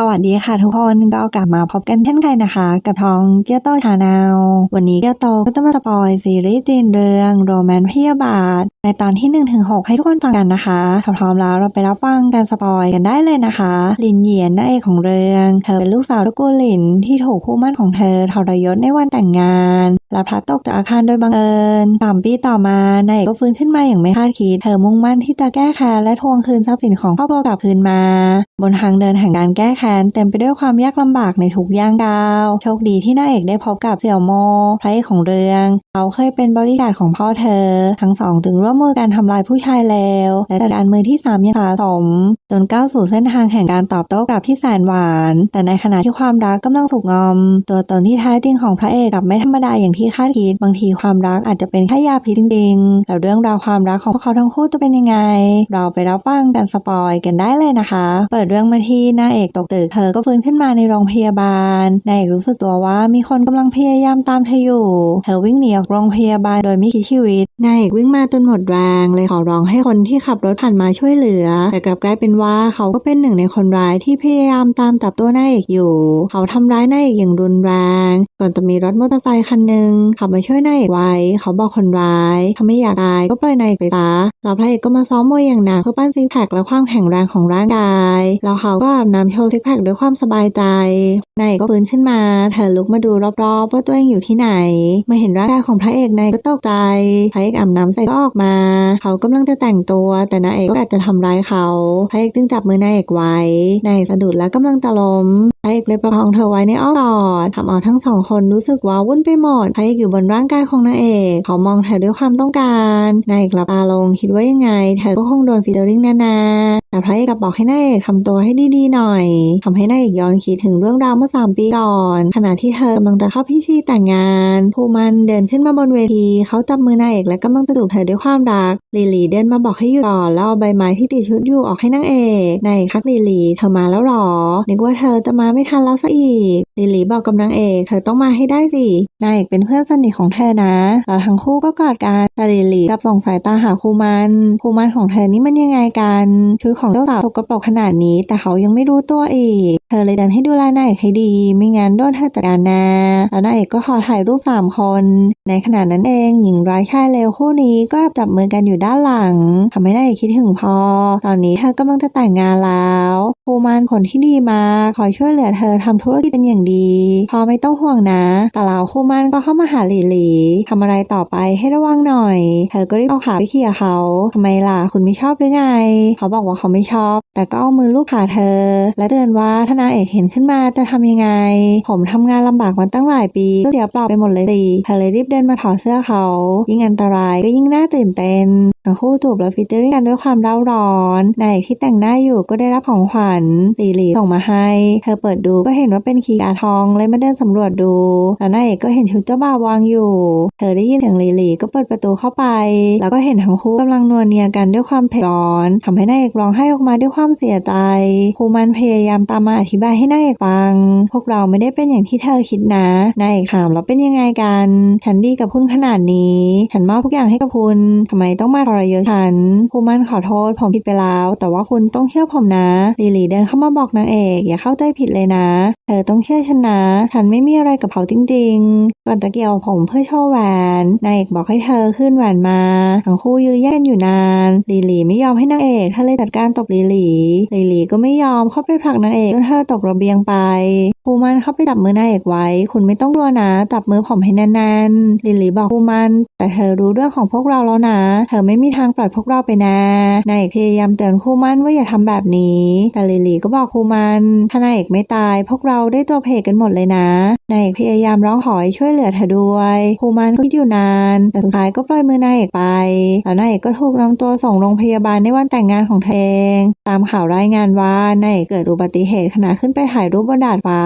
สวัสดีค่ะทุกคนก็กลับมาพบกันเช่นเคยนะคะ กับทองเกียวโตชาแนลวันนี้เกียวโตก็จะมาสปอยซีรีส์จีนเรื่องโรแมนต์พยาบาท ในตอนที่1ถึง6ให้ทุกคนฟังกันนะคะถ้าพร้อมแล้วเราไปรับฟังการสปอยกันได้เลยนะคะ ลินเหยียนนางเอกของเรื่องเธอเป็นลูกสาวตระกูลหลินที่ถูกคู่มั่นของเธอทรยศในวันแต่งงาน และพลัดตกจากอาคารโดยบังเอิญสามปีต่อมานายเอกก็ฟื้นขึ้นมาอย่างไม่คาดคิดเธอมุ่งมั่นที่จะแก้แค้นและทวงคืนทรัพย์สินของครอบครัวกลับคืนมา บนทางเดินแห่งการแก้แค้นเต็มไปด้วยความยากลำบากในทุกย่างก้าว โชคดีที่นางเอกได้พบกับเสี่ยวโมพระเอกของเรื่อง เขาเคยเป็นบริการของพ่อเธอ ทั้งสองจึงร่วมมือกันทำลายผู้ชายเลวและจัดการมือที่สามย่างสะสม จนก้าวสู่เส้นทางแห่งการตอบโต้กลับที่แสนหวาน แต่ในขณะที่ความรักกำลังสุกงอม ตัวตนที่แท้จริงของพระเอกกับไม่ธรรมดาอย่างที่คาดคิด บางทีความรักอาจจะเป็นแค่ยาพิษจริงๆแล้วเรื่องราวความรักของพวกเขาทั้งคู่จะเป็นยังไง เราไปรับฟังกันสปอยกันได้เลยนะคะ เปิดเรื่องมาที่นางเอกตกตึก เธอก็ฟื้นขึ้นมาในโรงพยาบาลนายเอกรู้สึกตัวว่ามีคนกำลังพยายามตามเธออยู่ เธอวิ่งหนีออกโรงพยาบาลโดยไม่คิดชีวิตนายเอกวิ่งมาจนหมดแรงเลยขอร้องให้คนที่ขับรถผ่านมาช่วยเหลือ แต่กลับกลายเป็นว่าเขาก็เป็นหนึ่งในคนร้ายที่พยายามตามจับตัวนายเอกอยู่ เขาทำร้ายนายเอกอย่างรุนแรงก่อนจะมีรถมอเตอร์ไซค์คันหนึ่งขับมาช่วยนายเอกไว้ เขาบอกคนร้ายถ้าไม่อยากตายก็ปล่อยนายเอกไปซะแล้วพระเอกก็มาซ้อมมวยอย่างหนักเพื่อปั้นซิกแพคและความแข็งแรงของร่างกายแล้วเขาก็อาบน้ำโชว์ซิกแพคด้วยความสบายใจนายเอกก็ฟื้นขึ้นมาเธอลุกมาดูรอบๆว่าตัวเองอยู่ที่ไหน มาเห็นร่างกายของพระเอกนายก็ตกใจพระเอกอาบน้ำเสร็จก็ออกมา เขากำลังจะแต่งตัว แต่นายเอกก็อาจจะทำร้ายเขาพระเอกจึงจับมือนายเอกไว้นายเอกสะดุดและกำลังจะล้มพระเอกเลยประคองเธอไว้ในอ้อมกอดทำเอาทั้งสองคนรู้สึกว้าวุ่นไปหมดพระเอกอยู่บนร่างกายของนายเอกเขามองเธอด้วยความต้องการนายเอกหลับตาลงคิดว่ายังไง เธอก็คงโดนฟีเจอริ่งแน่ๆแต่พระเอกก็บอกให้นายเอกทำตัวให้ดีๆหน่อยทำให้นายเอกย้อนคิดถึงเรื่องราวเมื่อสามปีก่อน ขณะที่เธอกำลังจะเข้าพิธีแต่งงานภูมันเดินขึ้นมาบนเวที เขาจับมือนายเอกและกำลังจะจูบเธอด้วยความรักลิลีเดินมาบอกให้หยุดก่อนแล้วเอาใบไม้ที่ติดชุดอยู่ออกให้นางเอกนายเอกทักลิลีเธอมาแล้วหรอนึกว่าเธอจะมาไม่ทันแล้วซะอีกลิลีบอกกับนางเอกเธอต้องมาให้ได้สินายเอกเป็นเพื่อนสนิทของเธอนะแล้วทั้งคู่ก็กอดกันแต่ลิลีกับส่งสายตาหาคูมันคูมันของเธอนี่มันยังไงกันชุดของเจ้าสาวสกปรกขนาดนี้ แต่เขายังไม่รู้ตัวอีก เธอเลยเดินให้ดูแลนายเอกให้ดี ไม่งั้นโดนเธอจัดการนะแล้วนายเอกก็ขอถ่ายรูปสามคน ในขณะนั้นเองหญิงร้ายชายเลวคู่นี้ก็จับมือกันอยู่ด้านหลังทำให้นายเอกคิดถึงพอ ตอนนี้เธอกำลังจะแต่งงานแล้วคูมันคนที่ดีมาคอยช่วยเหลือเธอทำธุรกิจเป็นอย่างดี พอไม่ต้องห่วงนะ แต่แล้วคูมันก็เข้ามาหาหลีหลีทำอะไรต่อไปให้ระวังหน่อย เธอก็รีบเอาขาไปเขี่ยเขาทำไมล่ะคุณไม่ชอบหรือไง เขาบอกว่าเขาไม่ชอบ แต่ก็เอามือลูบขาเธอ และเตือนว่าถ้านางเอกเห็นขึ้นมาจะทำยังไง ผมทำงานลำบากมาตั้งหลายปีก็เสียเปล่าไปหมดเลยสิเธอเลยรีบเดินมาถอดเสื้อเขา ยิ่งอันตรายก็ยิ่งน่าตื่นเต้นทั้งคู่จูบและฟิตเตอร์กันด้วยความเร่าร้อนนายเอกที่แต่งหน้าอยู่ก็ได้รับของขวัญหลีหลีส่งมาให้ เธอเปิดดูก็เห็นว่าเป็นคีย์กาทองเลยมาเดินสำรวจดูแล้วนายเอกก็เห็นชุดเจ้าบ่าววางอยู่ เธอได้ยินเสียงหลีหลีก็เปิดประตูเข้าไป แล้วก็เห็นทั้งคู่กำลังนวลเนียกันด้วยความเผ็ดร้อนทำให้นายเอกร้องไห้ออกมาด้วยความเสียใจครูมันพยายามตามมาอธิบายให้นายเอกฟัง พวกเราไม่ได้เป็นอย่างที่เธอคิดนะนายเอกถามแล้วเป็นยังไงกัน ฉันดีกับคุณขนาดนี้ ฉันมอบทุกอย่างให้กับคุณทำไมต้องมาทรยศฉันครูมันขอโทษผมผิดไปแล้ว แต่ว่าคุณต้องเชื่อผมนะลีลีเดินเข้ามาบอกนางเอก อย่าเข้าใจผิดเลยนะ เธอต้องเชื่อฉันนะ ฉันไม่มีอะไรกับเขาจริงๆก่อนจะเกี่ยวผมเพื่อโชว์แหวนนายเอกบอกให้เธอขึ้นแหวนมาทั้งคู่ยื้อแย่งอยู่นานลีลีไม่ยอมให้นางเอกเธอเลยจัดการตบลีลีลีลีก็ไม่ยอมเข้าไปผลักนางเอกจนเธอตกระเบียงไปภูมันเข้าไปจับมือนายเอกไว้ คุณไม่ต้องกลัวนะจับมือผมให้แน่นๆลิลีบอกภูมันแต่เธอรู้เรื่องของพวกเราแล้วนะ เธอไม่มีทางปล่อยพวกเราไปแน่นายเอกพยายามเตือนคูมันว่าอย่าทำแบบนี้ แต่ลิลีก็บอกคูมันถ้านายเอกไม่ตาย พวกเราได้ตัวเพกกันหมดเลยนะนายเอกพยายามร้องขอให้ช่วยเหลือเธอด้วยคูมันก็คิดอยู่นาน แต่สุดท้ายก็ปล่อยมือนายเอกไปแล้วนายเอกก็ถูกนำตัวส่งโรงพยาบาลในวันแต่งงานของเธอตามข่าวรายงานว่านายเกิดอุบัติเหตุขณะขึ้นไปถ่ายรูปบนดาดฟ้า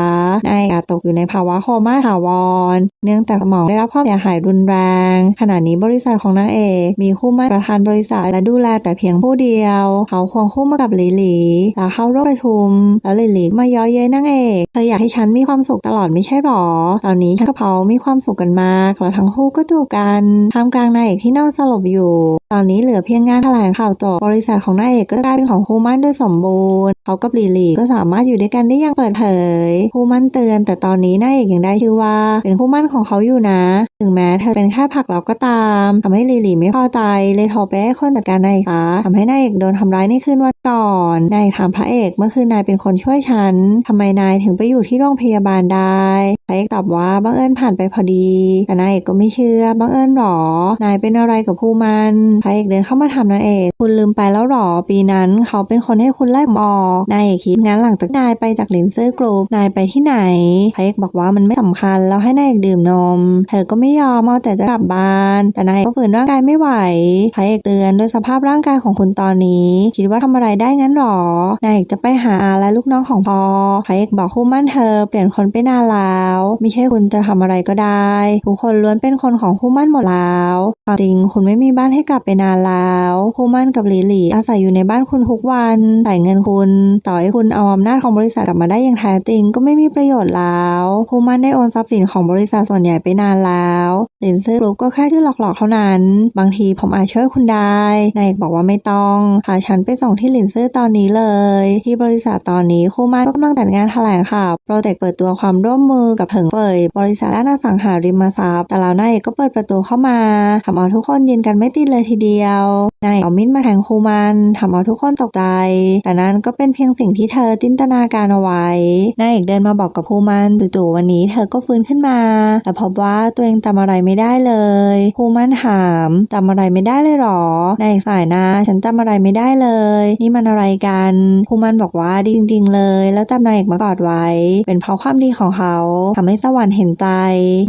นายอกอาจตกอยู่ในภาวะโคม่าถาวร เนื่องจากสมองได้รับความเสียหายรุนแรง ขณะนี้บริษัทของนางเอกมีคู่มั่นประธานบริษัทและดูแลแต่เพียงผู้เดียว เขาควงคู่มากับหลีหลีแล้วเข้าร่วมประชุม แล้วหลีหลีมาย้อเย้ยนางเอกเธออยากให้ฉันมีความสุขตลอดไม่ใช่หรอ ตอนนี้ฉันกับเขามีความสุขกันมากแล้วทั้งคู่ก็จูบกันท่ามกลางนายเอกที่นอนสลบอยู่ ตอนนี้เหลือเพียงงานแถลงข่าวจบบริษัทของนายเอกก็กลายเป็นของคู่มั่นโดยสมบูรณ์ เขากับลีลีก็สามารถอยู่ด้วยกันได้อย่างเปิดเผยคู่มั่นเตือน แต่ตอนนี้นายเอกยังได้ชื่อว่า เป็นคู่มั่นของเขาอยู่นะ ถึงแม้เธอเป็นแค่ผักแล้วก็ตามทำให้ลีลีไม่พอใจเลยโทรไปให้คนจัดการนายเอกคะทำให้นายเอกโดนทำร้ายในคืนวันก่อนนายเอกถามพระเอกเมื่อคืนนายเป็นคนช่วยฉันทำไมนายถึงไปอยู่ที่โรงพยาบาลได้พระเอกตอบว่าบังเอิญผ่านไปพอดี แต่นายเอกก็ไม่เชื่อบังเอิญหรอ นายเป็นอะไรกับคู่มันพระเอกเดินเข้ามาถามนายเอก คุณลืมไปแล้วหรอ ปีนั้นเขาเป็นคนให้คุณไล่ผมอกนายเอกคิดงั้นหลังจากนายไปจากเลินเซอร์กรุ๊ปนายไปที่ไหนพระเอกบอกว่ามันไม่สำคัญแล้วให้นายเอกดื่มนม เธอก็ไม่ยอมเอาแต่จะกลับบ้าน แต่นายก็ฝืนร่างกายไม่ไหวพระเอกเตือนด้วยสภาพร่างกายของคุณตอนนี้ คิดว่าทำอะไรได้งั้นหรอนายเอกจะไปหาอาและลูกน้องของพอพระเอกบอกคู่มั่นเธอ เปลี่ยนคนไปนานแล้ว ไม่ใช่คุณจะทำอะไรก็ได้ ทุกคนล้วนเป็นคนของคู่มั่นหมดแล้วจริงคุณไม่มีบ้านให้กลับไปนานแล้วคู่มั่นกับหลีหลีอาศัยอยู่ในบ้านคุณทุกวันจ่ายเงินคุณต่อให้คุณเอาอำนาจของบริษัทกลับมาได้อย่างแท้จริงก็ไม่มีประโยชน์แล้วคู่มั่นได้โอนทรัพย์สินของบริษัทส่วนใหญ่ไปนานแล้ว ลินซื้อรุ๊ปก็แค่ชื่อหลอกๆเท่านั้น บางทีผมอาจช่วยคุณได้นายเอกบอกว่าไม่ต้องพาฉันไปส่งที่ลินซื้อตอนนี้เลย ที่บริษัทตอนนี้คู่มั่นก็กำลังจัดงานแถลงข่าวโปรเจกต์เปิดตัวความร่วมมือกับเถิงเฟยบริษัทด้านอสังหาริมทรัพย์แต่แล้วนายเอกก็เปิดประตูเข้ามาทำเอาทุกคนยืนกันไม่ติดเลยทีเดียวนายเอกอามิ้นมาแทงคู่มันทำเอาทุกคนตกใจ แต่นั้นก็เป็นเพียงสิ่งที่เธอจินตนาการเอาไว้นายเอกเดินมาบอกกับคู่มันจู่ๆวันนี้เธอก็ฟื้นขึ้นมา แต่พบว่าตัวเองจำอะไรไม่ไม่ได้เลยคูมันถามจำอะไรไม่ได้เลยหรอ นายเอกสายน้าฉันจำอะไรไม่ได้เลย นี่มันอะไรกันคูมันบอกว่าดีจริง ๆ เลย แล้วจำนายเอกมากอดไว้ เป็นเพราะความดีของเขาทำให้สวรรค์เห็นใจ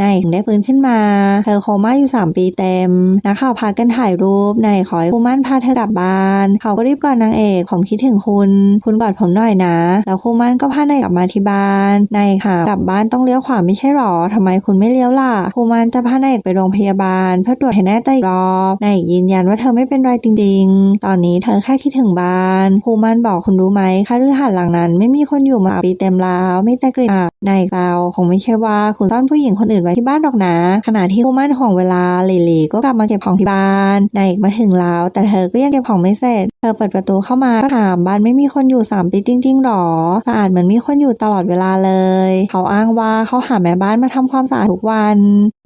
นายเอกได้ฟื้นขึ้นมา เธอโคม่าอยู่ 3 ปีเต็มนักข่าวพากันถ่ายรูปนายขอให้คูมันพาเธอกลับบ้าน เขาก็รีบกอดนางเอกผมคิดถึงคุณ คุณกอดผมหน่อยนะ แล้วคูมันก็พานายกลับมาที่บ้านนายค่ะกลับบ้านต้องเลี้ยวขวาไม่ใช่หรอทำไมคุณไม่เลี้ยวล่ะคูมันจะพานายกไปโรงพยาบาล เพื่อตรวจให้แน่ใจอีกรอบนายเอกยืนยันว่าเธอไม่เป็นไรจริงๆ ตอนนี้เธอแค่คิดถึงบ้านคู่มั่นบอกคุณรู้ไหมค่ารือหัดหลังนั้น ไม่มีคนอยู่มาปีเต็มแล้วไม่แต่กลิ่นอับนายเราคงไม่ใช่ว่าคุณซ่อนผู้หญิงคนอื่นไว้ที่บ้านหรอกนะ ขณะที่คู่มั่นห่วงเวลาหลีหลีก็กลับมาเก็บของที่บ้านนายเอกมาถึงแล้ว แต่เธอก็ยังเก็บของไม่เสร็จ เธอเปิดประตูเข้ามาก็ถามบ้านไม่มีคนอยู่สามปีจริงๆหรอสะอาดเหมือนมีคนอยู่ตลอดเวลาเลย เขาอ้างว่าเขาหาแม่บ้านมาทำความสะอาดทุกวัน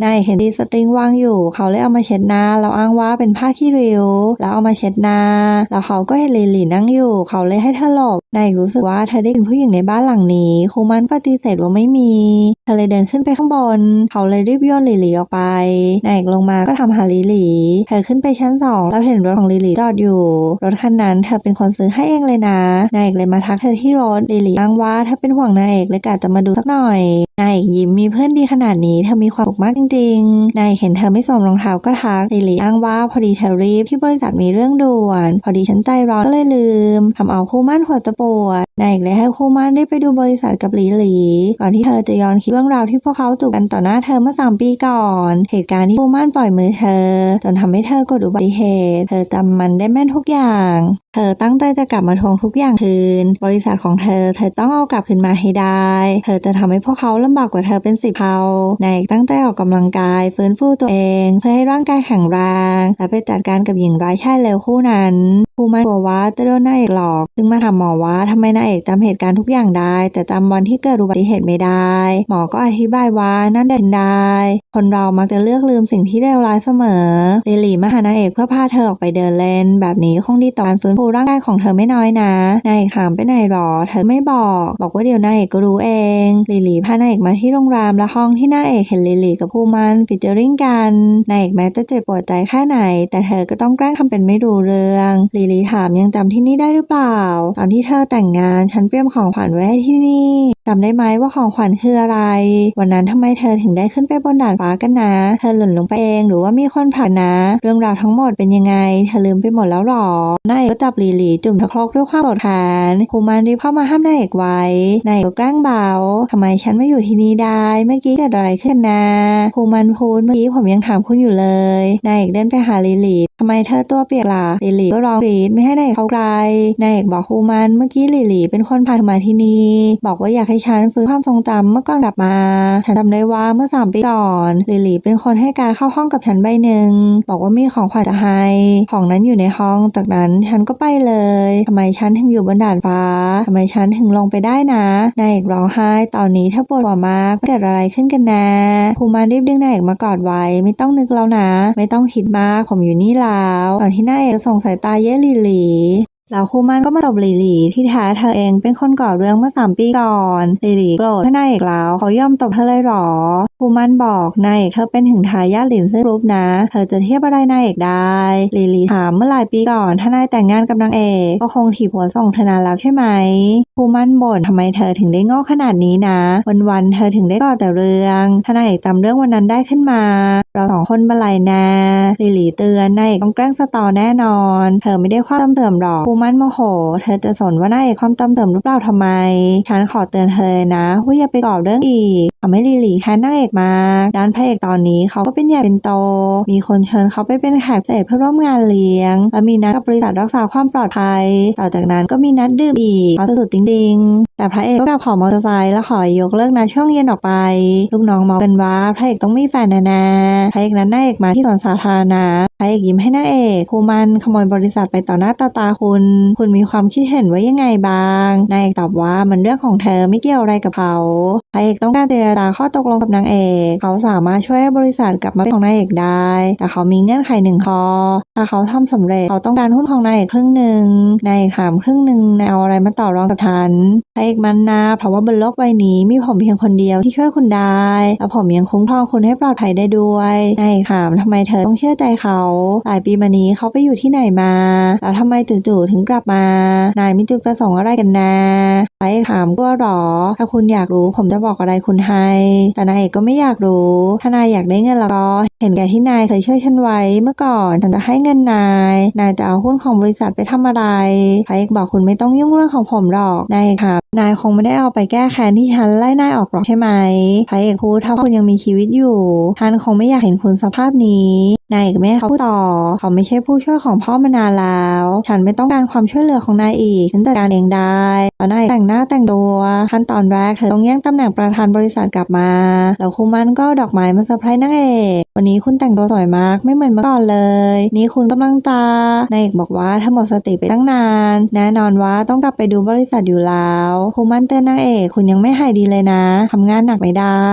นายเห็นดีสตริงวางอยู่ เขาเลยเอามาเช็ดหน้าแล้วอ้างว่าเป็นผ้าขี้ริ้ว แล้วเอามาเช็ดหน้า แล้วเขาก็เห็นลีหลีนั่งอยู่ เขาเลยให้เธอหลบนายเอกรู้สึกว่าเธอได้เป็นผู้หญิงในบ้านหลังนี้คมันปฏิเสธว่าไม่มี เธอเลยเดินขึ้นไปข้างบน เขาเลยรีบโยนลีหลีออกไปนายเอกลงมาก็ทำหาลีหลีเธอขึ้นไปชั้นสองแล้วเห็นรถของลีหลีจอดอยู่ รถคันนั้นเธอเป็นคนซื้อให้เองเลยนะนายเอกเลยมาทักเธอที่รถลีหลีอ้างว่าเธอเป็นห่วงนายเอกเลยกะจะมาดูสักหน่อยนายเอกยิ้มมีเพื่อนดีขนาดนี้เธอมีความสุขมากจริง ๆนายเห็นเธอไม่สวมรองเท้าก็ทักหลีหลีอ้างว่าพอดีเธอรีบที่บริษัทมีเรื่องด่วน พอดีฉันใจร้อนก็เลยลืมทำเอาคู่มั่นหัวจะปวดนายเอกเลยให้คู่มั่นได้ไปดูบริษัทกับหลีหลีก่อนที่เธอจะย้อนคิดเรื่องราวที่พวกเขาจูบกันต่อหน้าเธอเมื่อสามปีก่อน เหตุการณ์ที่คู่มั่นปล่อยมือเธอ จนทำให้เธอกดอุบัติเหตุ เธอจำมันได้แม่นทุกอย่าง เธอตั้งใจจะกลับมาทวงทุกอย่างคืน บริษัทของเธอ เธอต้องเอากลับคืนมาให้ได้ เธอจะทำให้พวกเขาลำบากกว่าเธอเป็นสิบเท่านายเอกตั้งใจออกกำลังกายฟื้นฟูตัวเอง เพื่อให้ร่างกายแข็งแรง และไปจัดการกับหญิงร้ายแค่เลวคู่นั้นคู่มั่นกลัวว่าจะโดนนายเอกหลอก ซึ่งมาถามหมอว่าทำไมนายเอกจำเหตุการณ์ทุกอย่างได้ แต่จำวันที่เกิดอุบัติเหตุไม่ได้ หมอก็อธิบายว่านั่นเด่นได้ คนเรามักจะเลือกลืมสิ่งที่เลวร้ายเสมอลิลี่มาหานายเอกเพื่อพาเธอออกไปเดินเล่น แบบนี้คงดีต่อการฟื้นฟูร่างกายของเธอไม่น้อยนะนายเอกถามไปไหนหรอ เธอไม่บอก บอกว่าเดี๋ยวนายเอกก็รู้เองลิลี่พานายเอกมาที่โรงแรมและห้องที่นายเอกเห็นลิลี่กับผู้มันฟิเจอริงกันนายเอกแม้จะเจ็บปวดใจแค่ไหน แต่เธอก็ต้องแกล้งทำเป็นไม่รู้เรื่องลิลี่ถามยังจำที่นี่ได้หรือเปล่า ตอนที่เธอแต่งงานฉันเตรียมของขวัญไว้ให้ที่นี่จำได้ไหมว่าของขวัญคืออะไร วันนั้นทำไมเธอถึงได้ขึ้นไปบนดาดฟ้ากันนะ เธอหล่นลงไปเองหรือว่ามีคนผลักนะ เรื่องราวทั้งหมดเป็นยังไง เธอลืมไปหมดแล้วหรอนายเอกก็จับลีลีจุ่มตะครกด้วยความโกรธแค้นภูมันรีบเข้ามาห้ามนายเอกไว้นายเอกก็แกล้งเบาทำไมฉันไม่อยู่ที่นี่ได้ เมื่อกี้เกิดอะไรขึ้นนะภูมันพูดเมื่อกี้ผมยังถามคุณอยู่เลยนายเอกเดินไปหาลิลีทำไมเธอตัวเปียกล่ะลิลีก็ร้องกรีดไม่ให้นายเอกเข้าใกล้นายเอกบอกภูมันเมื่อกี้ลิลีเป็นคนพาเธอมาที่นี่บอกว่าอยากให้ฉันฟื้นความทรงจำเมื่อก่อนกลับมาฉันจำได้ว่าเมื่อสามปีก่อนลิลีเป็นคนให้การเข้าห้องกับฉันใบหนึ่งบอกว่ามีของขวัญจะให้ของนั้นอยู่ในห้องจากนั้นฉันก็ไปเลยทำไมฉันถึงอยู่บนดาดฟ้าทำไมฉันถึงลงไปได้นะนายเอกร้องไห้ตอนนี้ถ้าปวดหัวมากเกิดอะไรขึ้นกันนะภูมานรีบดึงนายเอกมากอดไว้ ไม่ต้องนึกแล้วนะ ไม่ต้องคิดมาก ผมอยู่นี่แล้วตอนที่นายเอกจะส่งสายตาเย้ลิลี แล้วคูมันก็มาตบหลีหลีที่แท้เธอเองเป็นคนก่อเรื่องเมื่อสามปีก่อนหลีหลีโกรธให้นายเอกแล้วเขายอมตบเธอเลยหรอคูมันบอกนายเอกเธอเป็นถึงทายาทหลินซื่อรูปนะ เธอจะเทียบอะไรนายเอกได้หลีหลีถามเมื่อหลายปีก่อนถ้านายแต่งงานกับนางเอกก็คงถีบหัวส่งเธอนานแล้วใช่ไหมคูมันบ่นทำไมเธอถึงได้โง่ขนาดนี้นะวันวันๆเธอถึงได้ก่อแต่เรื่องถ้านายเอกจำเรื่องวันนั้นได้ขึ้นมา เราสองคนบันไลนะหลีหลีเตือนนายเอกต้องแกล้งสตอแน่นอน เธอไม่ได้ความตำเติมหรอกมันโมโห เธอจะสนว่านายเอกความตำเติมหรือเปล่าทำไม ฉันขอเตือนเธอนะว่าอย่าไปก่อเรื่องอีกทำให้ลีลีแค้นนางเอกมาด้านพระเอกตอนนี้เขาก็เป็นใหญ่เป็นโต มีคนเชิญเขาไปเป็นแขกเศษเพื่อร่วมงานเลี้ยง และมีนัดกับบริษัทรักษาความปลอดภัย ต่อจากนั้นก็มีนัดดื่มอีกเอาสุดๆจริงๆ แต่พระเอกก็กลับขอมอเตอร์ไซค์และขอยกเลิกนัดช่วงเย็นออกไป ลูกน้องมองกันว่าพระเอกต้องมีแฟนแน่ๆพระเอกนั้นนางเอกมาที่สวนสาธารณะพระเอกยิ้มให้นางเอกคูมันขโมยบริษัทไปต่อหน้าต่อตาคุณคุณมีความคิดเห็นว่ายังไงบ้างนางเอกตอบว่ามันเรื่องของเธอไม่เกี่ยวอะไรกับเขาพระเอกต้องการเจรจาข้อตกลงกับนางเอกเขาสามารถช่วยบริษัทกลับมาเป็นของนางเอกได้ แต่เขามีเงื่อนไขหนึ่งข้อถ้าเขาทำสำเร็จเขาต้องการหุ้นของนางเอกครึ่งหนึ่งนางเอกถามครึ่งหนึ่งนายเอาอะไรมาต่อรองกับฉันพระเอกมันนาเพราะว่าบนโลกใบนี้มีผมเพียงคนเดียวที่ช่วยคุณได้และผมยังคุ้มครองคุณให้ปลอดภัยได้ด้วยนายเอกถามทำไมเธอต้องเชื่อใจเขาหลายปีมานี้เขาไปอยู่ที่ไหนมาแล้วทำไมจู่ๆถึงกลับมา นายมีจุดประสงค์อะไรกันนะพระเอกถามกลัวหรอ ถ้าคุณอยากรู้ผมจะบอกอะไรคุณให้ แต่นายเอกก็ไม่อยากรู้ ถ้านายอยากได้เงินแล้วก็เห็นแก่ที่นายเคยช่วยฉันไว้เมื่อก่อนฉันจะให้เงินนาย นายจะเอาหุ้นของบริษัทไปทำอะไรพระเอกบอกคุณไม่ต้องยุ่งเรื่องของผมหรอกนายครับนายคงไม่ได้เอาไปแก้แค้นที่ฉันไล่นายออกหรอกใช่ไหมพระเอกพูดถ้าคุณยังมีชีวิตอยู่ท่านคงไม่อยากเห็นคุณสภาพนี้ นายเอกไม่เขาพูดต่อ เขาไม่ใช่ผู้ช่วยของพ่อมานานแล้ว ฉันไม่ต้องการความช่วยเหลือของนายอีกฉันจัดการเองได้ตอนนายแต่งหน้าแต่งตัวขั้นตอนแรกเธอต้องแย่งตำแหน่งประธานบริษัทกลับมาแล้วคุมันก็ดอกไม้มาเซอร์ไพรส์นางเอกวันนี้คุณแต่งตัวสวยมากไม่เหมือนเมื่อก่อนเลย นี่คุณกำลังตานายเอกบอกว่าถ้าหมดสติไปตั้งนาน แน่นอนว่าต้องกลับไปดูบริษัทอยู่แล้วคุมันเตือนนางเอกคุณยังไม่หายดีเลยนะทำงานหนักไม่ได้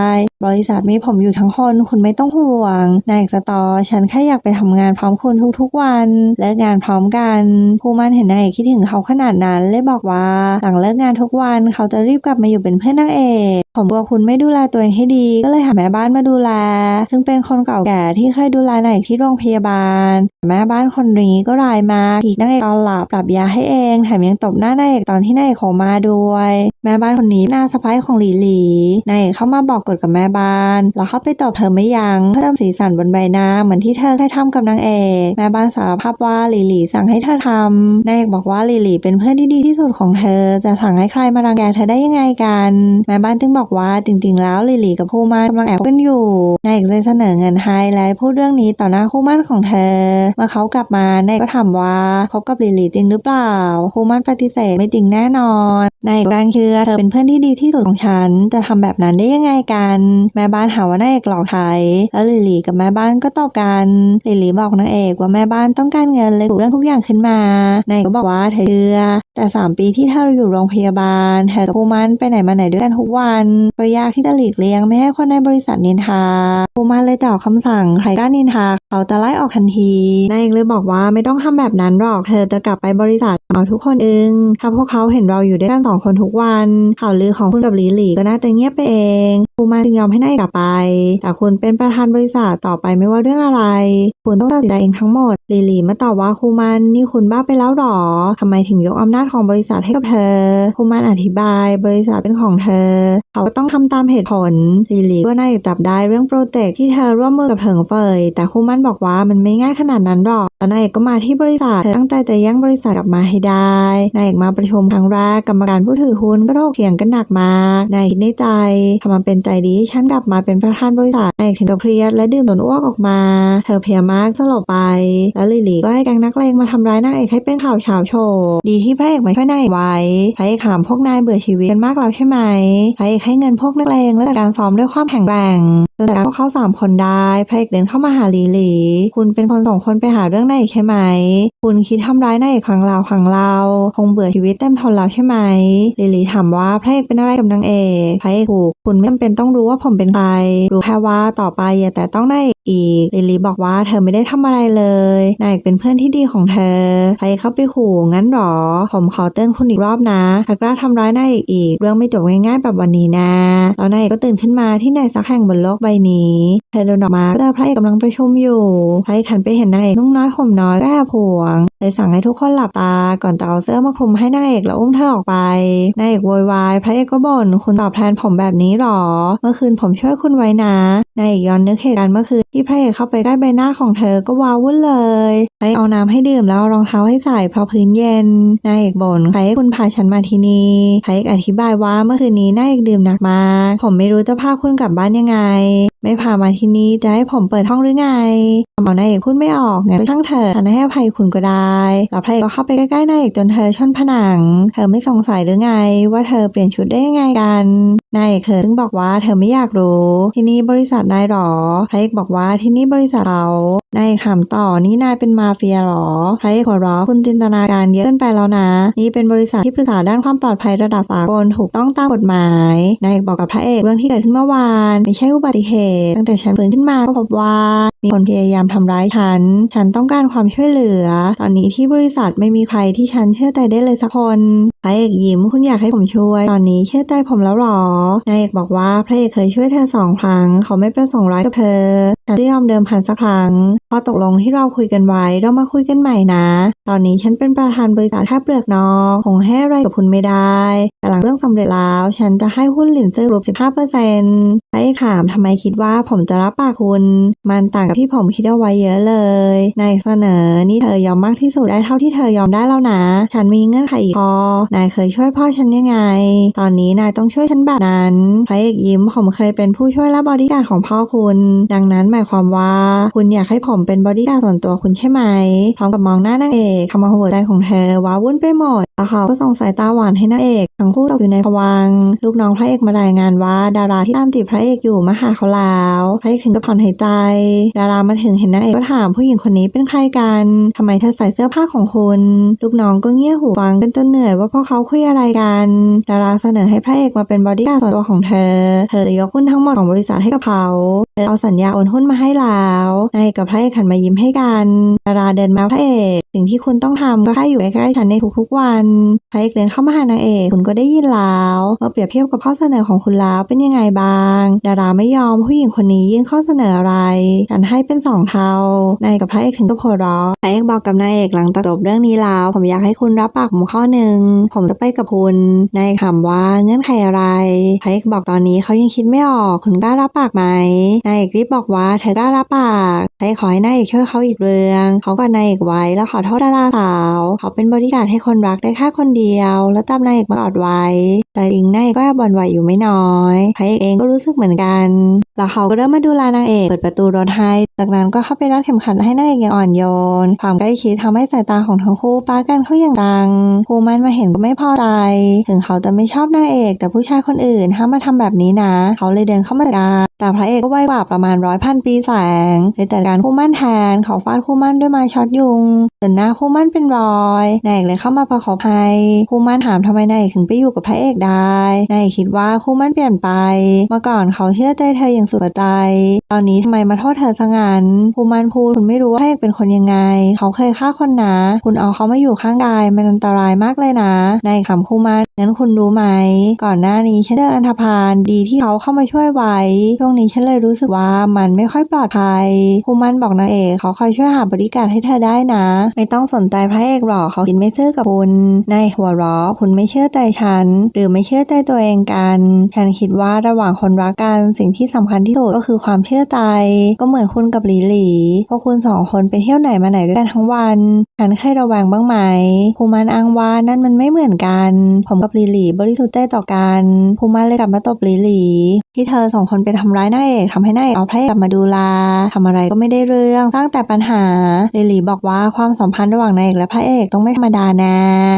บริษัทมีผมอยู่ทั้งคนคุณไม่ต้องห่วงนายเอกสตอฉันแค่อยากไปทำงานพร้อมคุณทุกๆวันเลิกงานพร้อมกันภูมันเห็นนายเอกคิดถึงเขาขนาดนั้นเลยบอกว่า หลังเลิกงานทุกวันเขาจะรีบกลับมาอยู่เป็นเพื่อนนางเอกผมกลัวคุณไม่ดูแลตัวเองให้ดี ก็เลยหาแม่บ้านมาดูแล ซึ่งเป็นคนเก่าแก่ที่เคยดูแลนายเอกที่โรงพยาบาล แม่บ้านคนนี้ก็รายมาอีกนางเอกตอนหลับปรับยาให้เองแถมยังตบหน้านายเอกตอนที่นายเอกโคม่าด้วย แม่บ้านคนนี้หน้าสะพ้ายของหลีหลีนายเอกเข้ามาบอกกฎกับแม่บ้าน แล้วเข้าไปตอบเธอไม่ยั้งเพื่อทำสีสันบนใบหน้าเหมือนที่เธอเคยทำกับนางเอก แม่บ้านสารภาพว่าหลีหลีสั่งให้เธอทำนาเอกบอกว่าลีหลีเป็นเพื่อนที่ดีที่สุดของเธอ จะสั่งให้ใครมารังแกเธอได้ยังไงกัน แม่บ้านจึงบอกว่าจริง ๆ แล้วลีหลีกับคู่มั่นกำลังแอบกันอยู่นายเอกเลยเสนอเงินให้และพูดเรื่องนี้ต่อหน้าคู่มั่นของเธอ เมื่อเขากลับมานายก็ถามว่าคบกับลีหลีจริงหรือเปล่า คู่มั่นปฏิเสธไม่จริงแน่นอนนายเอกแรงเชื่อเธอเป็นเพื่อนที่ดีที่สุดของฉัน จะทำแบบนั้นได้ยังไงกัน แม่บ้านหาว่านายเอกหลอกไทยแล้วลีหลีกับแม่บ้านก็ตอบกันลีหลีบอกนางเอกว่าแม่บ้านต้องการเงินเลยถูกเรื่องทุกอย่างขึ้นมานายกก็บอกว่าเธอเชื่อแต่สามปีที่เธออยู่โรงพยาบาลเธอกับภูมันไปไหนมาไหนด้วยกันทุกวันก็ยากที่จะหลีกเลี่ยงไม่ให้คนในบริษัทนินทาภูมันเลยจะออกคำสั่งใครกล้านินทาเขาจะไล่ออกทันทีนายเอกเลยบอกว่าไม่ต้องทำแบบนั้นหรอกเธอจะกลับไปบริษัทเอาทุกคนเองถ้าพวกเขาเห็นเราอยู่ด้วยกันสองคนทุกวันข่าวลือของคุณกับหลีหลีก็น่าจะเงียบไปเองภูมันจึงยอมให้นายกลับไป แต่คุณเป็นประธานบริษัทต่อไปไม่ว่าเรื่องอะไร คุณต้องตัดสินใจเองทั้งหมดหลีหลีมาตอบว่าคูมันนี่คุณบ้าไปแล้วหรอรอทำไมถึงยกอำนาจของบริษัทให้กับเธอคู่มันอธิบายบริษัทเป็นของเธอ เขาก็ต้องทำตามเหตุผลลีลีก็น่าจะจับได้เรื่องโปรเจกต์ที่เธอร่วมมือกับเถิงเฟยแต่คู่มันบอกว่ามันไม่ง่ายขนาดนั้นหรอกแล้วนายเอกก็มาที่บริษัทเธอตั้งใจจะแย่งบริษัทกลับมาให้ได้นายเอกมาประชุมครั้งแรกกรรมการผู้ถือหุ้นก็ถกเถียงกันหนักมากนายคิดในใจทำมาเป็นใจดี ฉันกลับมาเป็นประธานบริษัทนายเอกถึงกับเครียดและดื่มจนอ้วกออกมา เธอเพลียมากสลบไป แล้วลิลีก็ให้แก๊งนักเลงมาทำร้ายนางเอกให้เป็นข่าวาวชาโชว์ดีที่พระเอกไม่ช่วยนาไว้พระเอกถามพวกนายเบื่อชีวิตกันมากแล้วใช่ไหมพระเอกให้เงินพวกนักเลงและการซ้อมด้วยความแข็งแรงจนจัดการพวกเขาสามคนได้พระเอกเดินเข้ามาหาลิลี คุณเป็นคนส่งคนไปหาเรื่องนายเอกใช่ไหม คุณคิดทำร้ายนายเอกครั้งเราครั้งเราคงเบื่อชีวิตเต็มทนแล้วใช่ไหมลิลีถามว่าพระเอกเป็นอะไรกับนางเอกพระเอกถูกคุณไม่จำเป็นต้องรู้ว่าผมเป็นใครรู้แค่ว่าต่อไปอย่าแต่ต้องนายเอกอีกลิลีบอกว่าเธอไม่ได้ทำอะไรเลยนายเอกเป็นเพื่อนที่ดีของเธอพระเอกเข้าไปขู่งั้นหรอ ผมขอเตือนคุณอีกรอบนะถ้ากล้าทำร้ายนายเอกอีก เรื่องไม่จบง่ายๆแบบวันนี้นะแล้วนายเอกก็ตื่นขึ้นมาที่ไหนสักแห่งบนโลกใบนี้เธอเดินออกมาก็เจอพระเอกกำลังประชุมอยู่พระเอกหันไปเห็นนางเอกนุ่งน้อยห่มน้อยแอบห่วงเลยสั่งให้ทุกคนหลับตาก่อนจะเอาเสื้อมาคลุมให้นางเอกแล้วอุ้มเธอออกไปนางเอกโวยวายพระเอกก็บ่นคุณตอบแทนผมแบบนี้หรอ เมื่อคืนผมช่วยคุณไว้นะนางเอกย้อนนึกเหตุการณ์เมื่อคืนที่พระเอกเข้าไปใกล้ใบหน้าของเธอก็ว้าวุ่นเลยพระเอกเอาน้ำให้ดื่มแล้วรองเท้าให้ใส่เพราะพื้นเย็นนางเอกบ่นใครให้คุณพาฉันมาที่นี่พระเอกอธิบายว่าเมื่อคืนนี้นางเอกดื่มหนักมากผมไม่รู้จะพาคุณกลับบ้านยังไง ไม่พามาที่นี่จะให้ผมเปิดห้องหรือไงทำเอนายเอกพูดไม่ออกงั้นช่างเถอะฉันให้อภัยคุณก็ได้แล้วพระเอกก็เข้าไปใกล้ๆนายเอกจนเธอชนผนัง เธอไม่สงสัยหรือไง ว่าเธอเปลี่ยนชุดได้ยังไงกันนายเอกเธอซึ่งบอกว่าเธอไม่อยากรู้ ที่นี่บริษัทนายหรอพระเอกบอกว่าที่นี่บริษัทเรานายเอกถามต่อนี่นายเป็นมาเฟียหรอพระเอกหัวเราะคุณจินตนาการเยอะเกินไปแล้วนะ นี่เป็นบริษัทที่ปรึกษาด้านความปลอดภัยระดับสากลถูกต้องตามกฎหมายนายเอกบอกกับพระเอกเรื่องที่เกิดขึ้นเมื่อวาน ไม่ใช่อุบัติเหตุ ตั้งแต่ฉันฟื้นขึ้นมาก็พบว่า มีคนพยายามทำร้ายฉัน ฉันต้องการความช่วยเหลือ ตอนนี้ที่บริษัทไม่มีใครที่ฉันเชื่อใจได้เลยสักคนพระเอกยิ้มคุณอยากให้ผมช่วย ตอนนี้เชื่อใจผมแล้วหรอนายเอกบอกว่าพระเอกเคยช่วยเธอสองครั้ง เขาไม่ประสงค์ร้ายกับเธอ ฉันจะยอมเดิมพันสักครั้งพอตกลงที่เราคุยกันไว้เรามาคุยกันใหม่นะ ตอนนี้ฉันเป็นประธานบริษัทแค่เปลือกนอกคงให้อะไรกับคุณไม่ได้แต่หลังเรื่องสำเร็จแล้ว ฉันจะให้หุ้นหลินซื้อรุ๊ป15เปอร์เซ็นต์ไอ้ถามทำไมคิดว่าผมจะรับปากคุณ มันต่างกับที่ผมคิดเอาไว้เยอะเลย นายเสนอนี่เธอยอมมากที่สุดได้เท่าที่เธอยอมได้แล้วนะ ฉันมีเงื่อนไขอีกข้อนายเคยช่วยพ่อฉันยังไง ตอนนี้นายต้องช่วยฉันแบบนั้นพระเอกยิ้มผมเคยเป็นผู้ช่วยและบอดี้การ์ดของพ่อคุณ ดังนั้นหมายความว่า คุณอยากให้ผมเป็นบอดี้การ์ดส่วนตัวคุณใช่ไหม พร้อมกับมองหน้านางเอกคำมองหัวใจของเธอว้าวุ่นไปหมดแล้วเขาก็ส่งสายตาหวานให้นางเอกทั้งคู่ตกอยู่ในภวังค์ลูกน้องพระเอกมารายงานว่าดาราที่ตามจีบพระเอกอยู่มาหาเขาแล้วพระเอกถึงกับผ่อนหายใจ ดารามาถึงเห็นนางเอกก็ถามผู้หญิงคนนี้เป็นใครกันทำไมเธอใส่เสื้อผ้าของคุณลูกน้องก็เงี่ยหูฟังกันจนเหนื่อยว่าพวกเขาคุยอะไรกัน ดาราเสนอให้พระเอกมาเป็นบอดี้การ์ดส่วนตัวของเธอ เธอจะยกหุ้นทั้งหมดของบริษัทให้กับเขา เธอเอาสัญญาโอนหุ้นมาให้แล้วนายกับพระเอกหันมายิ้มให้กันดาราเดินมาพระเอกสิ่งที่คุณต้องทำก็แค่อยู่ใกล้ๆฉันในทุกๆวันพระเอกเดินเข้ามาหานางเอกคุณก็ได้ยินแล้วเมื่อเปรียบเทียบกับข้อเสนอของคุณแล้วเป็นยังไงบ้าง ดาราไม่ยอมผู้หญิงคนนี้ยื่นข้อเสนออะไรฉันให้เป็นสองเท่านายกับพระเอกถึงก็โผล่ราะพระเอกบอกกับนายเอกหลังจบเรื่องนี้แล้วผมอยากให้คุณรับปากผมข้อหนึ่งผมจะไปกับคุณนายถามว่าเงื่อนไขอะไรพระเอกบอกตอนนี้เขายังคิดไม่ออกคุณกล้ารับปากไหมนายเอกรีบบอกว่าเธอกล้ารับปากพระเอกขอให้นายเอกช่วยเขาอีกเรื่อง เขากับนายเอกไว้แล้วขอโทษดาราสาว เขาเป็นบริการให้คนรักได้แค่คนเดียว แล้วจำนายเอกมาอดไว้ แต่จริงนายเอกก็แอบบ่นไหวอยู่ไม่น้อยพระเอกเองก็รู้สึกเหมือนกัน แล้วเขาก็เริ่มมาดูแลนางเอกเปิดประตูรถให้ จากนั้นก็เข้าไปรัดเข็มขัดให้นางเอกอย่างอ่อนโยน ความใกล้ชิดทำให้สายตาของทั้งคู่ป้ากันเข้าอย่างจังภูมันมาเห็นก็ไม่พอใจ ถึงเขาจะไม่ชอบนางเอก แต่ผู้ชายคนอื่นห้ามมาทำแบบนี้นะ เขาเลยเดินเข้ามาดกาแต่พระเอกก็ไวกว่าประมาณร้อยพันปีแสงเลยจัดการคู่มั่นแทนเขาฟาดคู่มั่นด้วยไม้ช็อตยุงจนหน้าคู่มั่นเป็นรอยนายเอกเลยเข้ามาประคบภัยคู่มั่นถามทำไมนายเอกถึงไปอยู่กับพระเอกได้นายเอกคิดว่าคู่มั่นเปลี่ยนไป เมื่อก่อนเขาเชื่อใจเธออย่างสุดใจ ตอนนี้ทำไมมาโทษเธอซะงั้นคู่มั่นพูดคุณไม่รู้ว่าพระเอกเป็นคนยังไง เขาเคยฆ่าคนนะคุณเอาเขามาอยู่ข้างกายมันอันตรายมากเลยนะนายเอกถามคู่มั่นงั้นคุณรู้ไหม ก่อนหน้านี้ฉันเจออันธพาลดีที่เขาเข้ามาช่วยไว้ช่วงนี้ฉันเลยรู้สึกว่ามันไม่ค่อยปลอดภัยคูมันบอกนางเอกเขาคอยช่วยหาบริการให้เธอได้นะ ไม่ต้องสนใจพระเอกหรอกเขาคิดไม่ซื่อกับคุณนายหัวเราะคุณไม่เชื่อใจฉัน หรือไม่เชื่อใจตัวเองกันฉันคิดว่าระหว่างคนรักกันสิ่งที่สำคัญที่สุดก็คือความเชื่อใจ ก็เหมือนคุณกับหลีหลีพวกคุณสองคนไปเที่ยวไหนมาไหนด้วยกันทั้งวันฉันเคยระแวงบ้างไหมภูมันอ้างว่านั่นมันไม่เหมือนกัน ผมกับหลีหลีบริสุทธิ์ใจต่อกันภูมันเลยกลับมาตบหลีหลีที่เธอสองคนไปทำร้ายนายเอกทำให้นายเอกเอาพระเอกกลับมาดูแลทำอะไรก็ไม่ได้เรื่องสร้างแต่ปัญหาลีหลีบอกว่าความสัมพันธ์ระหว่างนายเอกและพระเอกต้องไม่ธรรมดานะ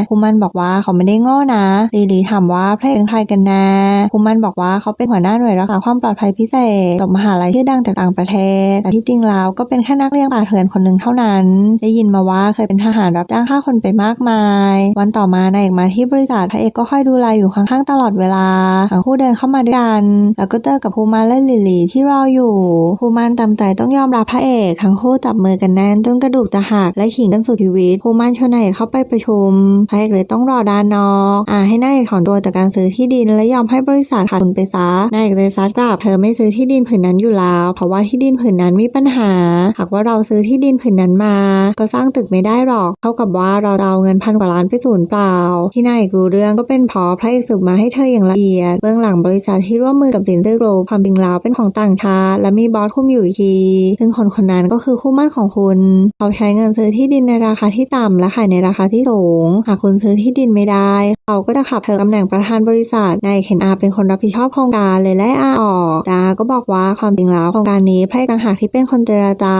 ภูมันบอกว่าเขาไม่ได้โง่นะลีหลีถามว่าพระเอกเป็นใครกันนะภูมันบอกว่าเขาเป็นหัวหน้าหน่วยรักษาความปลอดภัยพิเศษจบมหาลัยชื่อดังจากต่างประเทศ แต่ที่จริงแล้วก็เป็นแค่นักเรียนป่าเถื่อนคนหนึ่งเท่านั้น ได้ยินมาว่าเคยเป็นทหารรับจ้างฆ่าคนไปมากมาย วันต่อมานายเอกมาที่บริษัทพระเอกก็คอยดูแลอยู่ข้างๆตลอดเวลาทั้งคู่เดินเข้ามาด้วยกัน แล้วก็เจอกับภูมานและลิลลี่ที่รออยู่ภููมานตามใจต้องยอมรับพระเอกทั้งคู่จับมือกันแน่นจนกระดูกจะหักและขิงกันสุดชีวิตภูมานชวนนายเอกเข้าไปประชุมพระเอกเลยต้องรอด้านนอกอ่าให้นายเอกถอนตัวจากการซื้อที่ดินและยอมให้บริษัทขาดทุนไปซะนายเอกเลยซัดกลับเธอไม่ซื้อที่ดินผืนนั้นอยู่แล้ว เพราะว่าที่ดินผืนนั้นมีปัญหา หากว่าเราซื้อที่ดินผืนนั้นมา ก็สร้างตึกไม่ได้หรอกเท่ากับว่าเราเอาเงินพันกว่าล้านไปสูญเปล่า ที่นายเอกรู้เรื่องก็เป็นเพราะพระเอกสืบมาให้เธออย่างละเอียดเบื้องหลังบริษัทที่ร่วมมือกับลินเซอร์โกลความจริงแล้วเป็นของต่างชาติและมีบอสคุมอยู่อีกทีซึ่งคนคนนั้นก็คือคู่มั่นของคุณ เขาใช้เงินซื้อที่ดินในราคาที่ต่ำและขายในราคาที่สูง หากคุณซื้อที่ดินไม่ได้ เขาก็จะขับเธอตำแหน่งประธานบริษัทนายเอกเห็นอาเป็นคนรับผิดชอบโครงการเลยไล่อาออกดาก็บอกว่าความจริงแล้วโครงการนี้พระเอต่างหากที่เป็นคนเจรจา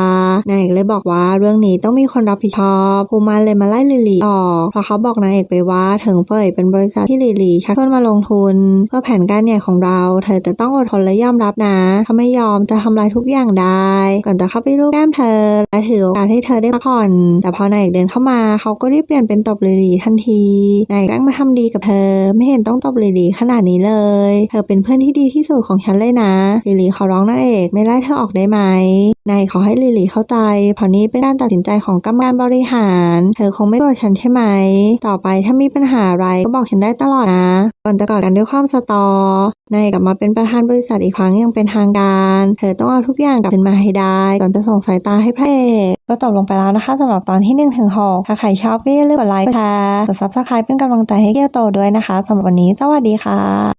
นายเอกเลยบอกว่าเรื่องนี้ต้องมีคนรับผิดชอบภูมันเลยมาไล่ลิลีออกเพราะเขาบอกนายเอกไปว่าถึงเฟยเป็นบริษัทที่ลิลีชักชวนมาลงทุน เพื่อแผนการใหญ่ของเรา เธอจะต้องอดทนและยอมรับนะถ้าไม่ยอมจะทำลายทุกอย่างได้ ก่อนจะเข้าไปลูบแก้มเธอ และถือโอกาสให้เธอได้พักผ่อน แต่พอนายเอกเดินเข้ามาเขาก็รีบเปลี่ยนเป็นตบลิลีทันทีนายเอกแกล้งมาทำดีกับเธอ ไม่เห็นต้องตบลิลีขนาดนี้เลย เธอเป็นเพื่อนที่ดีที่สุดของฉันเลยนะลิลีขอร้องนายเอกไม่ไล่เธอออกได้ไหมนายขอให้ลิลี่เข้าใจเพราะนี้เป็นการตัดสินใจของกรรมการบริหาร เธอคงไม่โกรธฉันใช่ไหม ต่อไปถ้ามีปัญหาอะไรก็บอกฉันได้ตลอดนะ ก่อนจะกอดกันด้วยความสตอนายกลับมาเป็นประธานบริษัทอีกครั้งยังเป็นทางการ เธอต้องเอาทุกกอย่างกลับขึ้นมาให้ได้ก่อนจะส่งสายตาให้พระเอกก็จบลงไปแล้วนะคะสำหรับตอนที่1นถึงหถ้าใครชอบก็อย่าลืมกดไลค์กดแชร์กดซับสไครป์เป็นกำลังใจให้เกียวโตด้วยนะคะสำหรับวันนี้สวัสดีค่ะ